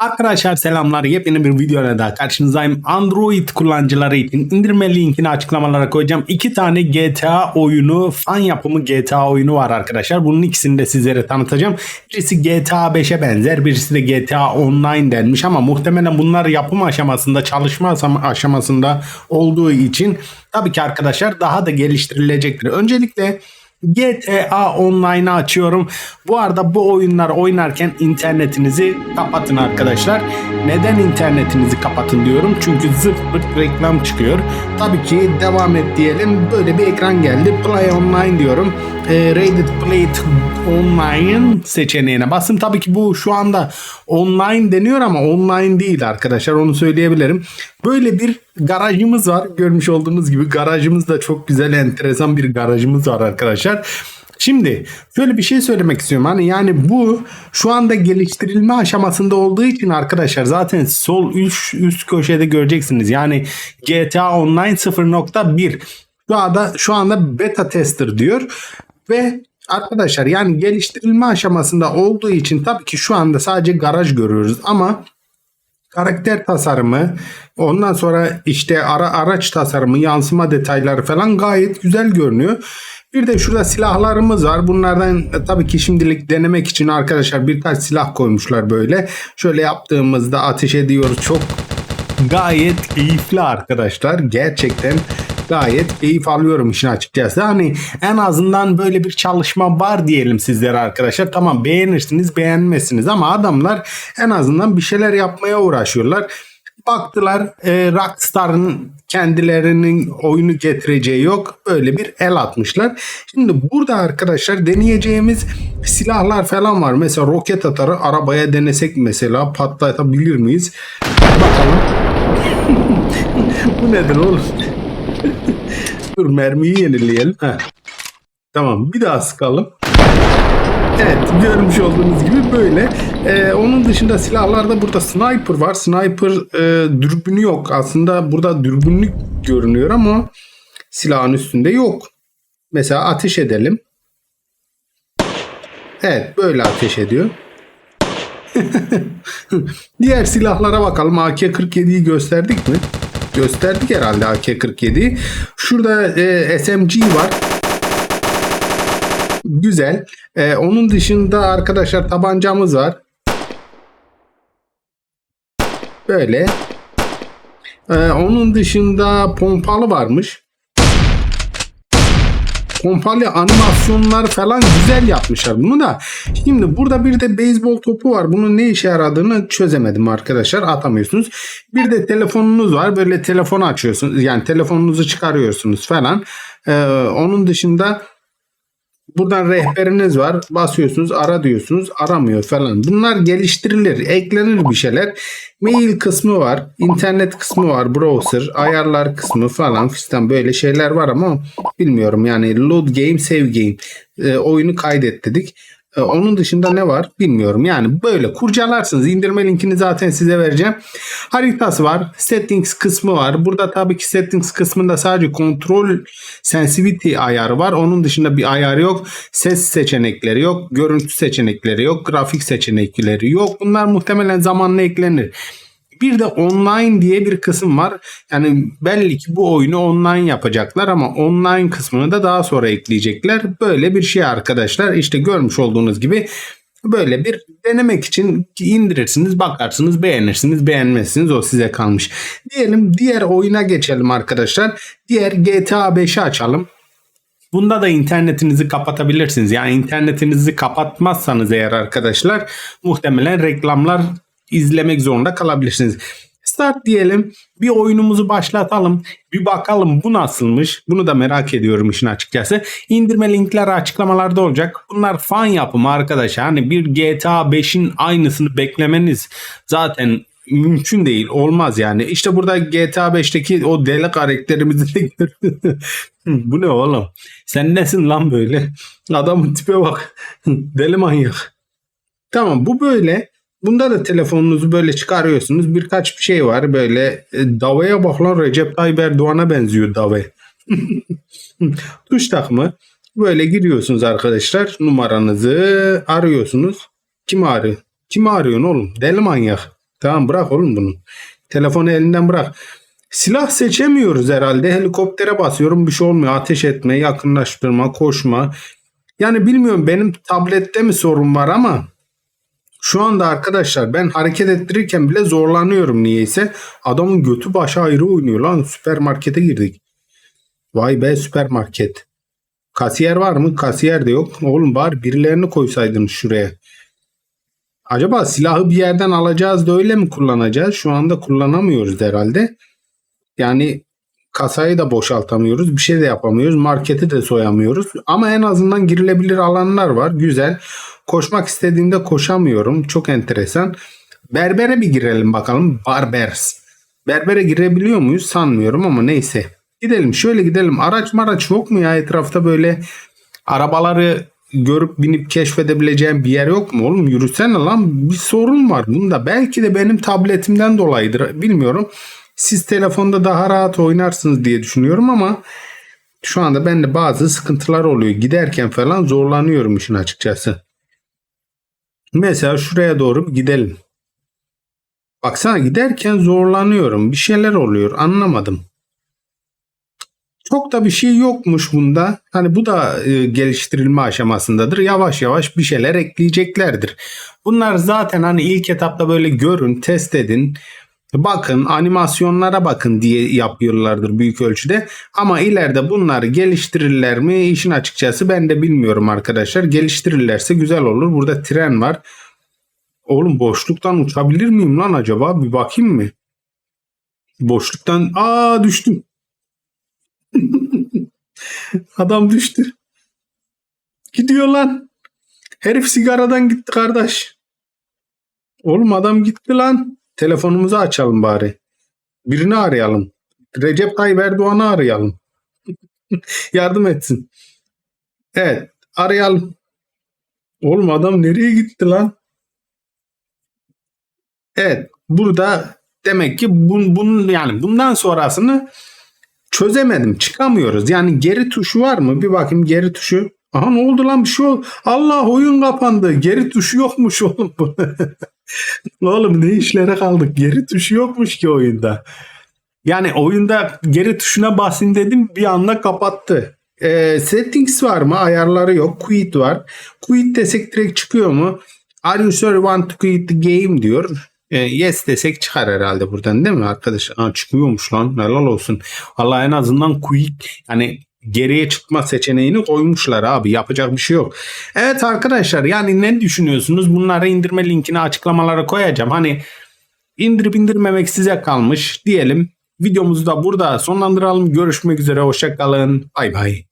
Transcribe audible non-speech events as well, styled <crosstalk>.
Arkadaşlar selamlar. Yepyeni bir videoyla daha karşınızdayım. Android kullanıcıları için indirme linkini açıklamalara koyacağım. İki tane GTA oyunu, fan yapımı GTA oyunu var arkadaşlar. Bunun ikisini de sizlere tanıtacağım. Birisi GTA 5'e benzer, birisi de GTA Online denmiş ama muhtemelen bunlar yapım aşamasında, çalışma aşamasında olduğu için tabii ki arkadaşlar daha da geliştirilecektir. Öncelikle GTA Online'ı açıyorum. Bu arada bu oyunlar oynarken internetinizi kapatın arkadaşlar. Neden internetinizi kapatın diyorum. Çünkü zırt pırt reklam çıkıyor. Tabii ki devam et diyelim. Böyle bir ekran geldi. Play Online diyorum. E, Rated Play Online seçeneğine bastım. Tabii ki bu şu anda online deniyor ama online değil arkadaşlar. Onu söyleyebilirim. Böyle bir garajımız var. Görmüş olduğunuz gibi garajımız da çok güzel enteresan bir garajımız var arkadaşlar. Şimdi şöyle bir şey söylemek istiyorum. Hani yani bu şu anda geliştirilme aşamasında olduğu için arkadaşlar zaten sol üst, üst köşede göreceksiniz. Yani GTA Online 0.1 şu anda şu anda beta tester diyor ve arkadaşlar yani geliştirilme aşamasında olduğu için tabii ki şu anda sadece garaj görüyoruz ama karakter tasarımı ondan sonra işte ara, araç tasarımı yansıma detayları falan gayet güzel görünüyor. Bir de şurada silahlarımız var. Bunlardan e, tabii ki şimdilik denemek için arkadaşlar birkaç silah koymuşlar böyle. Şöyle yaptığımızda ateş ediyoruz. Çok gayet keyifli arkadaşlar. Gerçekten gayet keyif alıyorum işin açıkçası. Hani en azından böyle bir çalışma var diyelim sizlere arkadaşlar. Tamam beğenirsiniz beğenmezsiniz ama adamlar en azından bir şeyler yapmaya uğraşıyorlar. Baktılar e, Rockstar'ın kendilerinin oyunu getireceği yok. Öyle bir el atmışlar. Şimdi burada arkadaşlar deneyeceğimiz silahlar falan var. Mesela roket atarı arabaya denesek mesela patlatabilir miyiz? Bakalım. <laughs> Bu nedir oğlum? Dur mermiyi yenileyelim. Heh. Tamam bir daha sıkalım. Evet görmüş olduğunuz gibi böyle. Ee, onun dışında silahlarda burada sniper var. Sniper e, dürbünü yok. Aslında burada dürbünlük görünüyor ama silahın üstünde yok. Mesela ateş edelim. Evet böyle ateş ediyor. <laughs> Diğer silahlara bakalım. AK-47'yi gösterdik mi? Gösterdik herhalde AK-47'yi. Şurada e, SMG var. Güzel. Ee, onun dışında arkadaşlar tabancamız var. Böyle. Ee, onun dışında pompalı varmış. Pompalı animasyonlar falan güzel yapmışlar bunu da. Şimdi burada bir de beyzbol topu var. Bunun ne işe yaradığını çözemedim arkadaşlar. Atamıyorsunuz. Bir de telefonunuz var. Böyle telefonu açıyorsunuz. Yani telefonunuzu çıkarıyorsunuz falan. Ee, onun dışında Buradan rehberiniz var. Basıyorsunuz ara diyorsunuz. Aramıyor falan. Bunlar geliştirilir. Eklenir bir şeyler. Mail kısmı var. internet kısmı var. Browser. Ayarlar kısmı falan fistan böyle şeyler var ama bilmiyorum. Yani load game save game. E, oyunu kaydet dedik. E, onun dışında ne var bilmiyorum. Yani böyle kurcalarsınız. İndirme linkini zaten size vereceğim. Haritası var. Settings kısmı var. Burada tabii ki settings kısmında sadece kontrol sensitivity ayarı var. Onun dışında bir ayar yok. Ses seçenekleri yok. Görüntü seçenekleri yok. Grafik seçenekleri yok. Bunlar muhtemelen zamanla eklenir. Bir de online diye bir kısım var. Yani belli ki bu oyunu online yapacaklar ama online kısmını da daha sonra ekleyecekler. Böyle bir şey arkadaşlar. İşte görmüş olduğunuz gibi böyle bir denemek için indirirsiniz, bakarsınız, beğenirsiniz, beğenmezsiniz o size kalmış. Diyelim diğer oyuna geçelim arkadaşlar. Diğer GTA 5'i açalım. Bunda da internetinizi kapatabilirsiniz. Yani internetinizi kapatmazsanız eğer arkadaşlar muhtemelen reklamlar izlemek zorunda kalabilirsiniz. Start diyelim. Bir oyunumuzu başlatalım. Bir bakalım bu nasılmış. Bunu da merak ediyorum işin açıkçası. İndirme linkleri açıklamalarda olacak. Bunlar fan yapımı arkadaşlar. Hani bir GTA 5'in aynısını beklemeniz zaten mümkün değil. Olmaz yani. İşte burada GTA 5'teki o deli karakterimizi de <laughs> Bu ne oğlum? Sen nesin lan böyle? Adamın tipe bak. <laughs> deli manyak. Tamam bu böyle. Bunda da telefonunuzu böyle çıkarıyorsunuz. Birkaç bir şey var böyle. E, Dava'ya bak lan Recep Tayyip Erdoğan'a benziyor Dava. <laughs> Tuş takımı. Böyle giriyorsunuz arkadaşlar. Numaranızı arıyorsunuz. Kim arıyor? Kim arıyorsun oğlum? Deli manyak. Tamam bırak oğlum bunu. Telefonu elinden bırak. Silah seçemiyoruz herhalde. Helikoptere basıyorum bir şey olmuyor. Ateş etme, yakınlaştırma, koşma. Yani bilmiyorum benim tablette mi sorun var ama şu anda arkadaşlar ben hareket ettirirken bile zorlanıyorum niyeyse. Adamın götü başı ayrı oynuyor lan. Süpermarkete girdik. Vay be süpermarket. Kasiyer var mı? Kasiyer de yok. Oğlum var birilerini koysaydın şuraya. Acaba silahı bir yerden alacağız da öyle mi kullanacağız? Şu anda kullanamıyoruz herhalde. Yani kasayı da boşaltamıyoruz. Bir şey de yapamıyoruz. Marketi de soyamıyoruz. Ama en azından girilebilir alanlar var. Güzel. Koşmak istediğimde koşamıyorum. Çok enteresan. Berbere bir girelim bakalım. Barbers. Berbere girebiliyor muyuz? Sanmıyorum ama neyse. Gidelim şöyle gidelim. Araç maraç yok mu ya etrafta böyle arabaları görüp binip keşfedebileceğim bir yer yok mu oğlum? Yürüsene lan bir sorun var bunda. Belki de benim tabletimden dolayıdır bilmiyorum. Siz telefonda daha rahat oynarsınız diye düşünüyorum ama şu anda bende bazı sıkıntılar oluyor. Giderken falan zorlanıyorum işin açıkçası. Mesela şuraya doğru gidelim. Baksana giderken zorlanıyorum. Bir şeyler oluyor. Anlamadım. Çok da bir şey yokmuş bunda. Hani bu da e, geliştirilme aşamasındadır. Yavaş yavaş bir şeyler ekleyeceklerdir. Bunlar zaten hani ilk etapta böyle görün, test edin. Bakın animasyonlara bakın diye yapıyorlardır büyük ölçüde. Ama ileride bunları geliştirirler mi işin açıkçası ben de bilmiyorum arkadaşlar. Geliştirirlerse güzel olur. Burada tren var. Oğlum boşluktan uçabilir miyim lan acaba? Bir bakayım mı? Boşluktan aa düştüm. <laughs> Adam düştü. Gidiyor lan. Herif sigaradan gitti kardeş. Oğlum adam gitti lan. Telefonumuzu açalım bari. Birini arayalım. Recep Tayyip Erdoğan'ı arayalım. <laughs> Yardım etsin. Evet arayalım. Oğlum adam nereye gitti lan? Evet burada demek ki bun, bunun yani bundan sonrasını çözemedim. Çıkamıyoruz. Yani geri tuşu var mı? Bir bakayım geri tuşu. Aha ne oldu lan bir şey oldu. Allah oyun kapandı. Geri tuşu yokmuş oğlum. <laughs> oğlum ne işlere kaldık. Geri tuşu yokmuş ki oyunda. Yani oyunda geri tuşuna basın dedim bir anda kapattı. Ee, settings var mı? Ayarları yok. Quit var. Quit desek direkt çıkıyor mu? Are you sure want to quit the game diyor. Ee, yes desek çıkar herhalde buradan değil mi arkadaş? Aa, çıkmıyormuş lan. Helal olsun. Allah en azından quit yani geriye çıkma seçeneğini koymuşlar abi. Yapacak bir şey yok. Evet arkadaşlar yani ne düşünüyorsunuz? Bunları indirme linkini açıklamalara koyacağım. Hani indirip indirmemek size kalmış diyelim. Videomuzu da burada sonlandıralım. Görüşmek üzere. Hoşçakalın. Bay bay.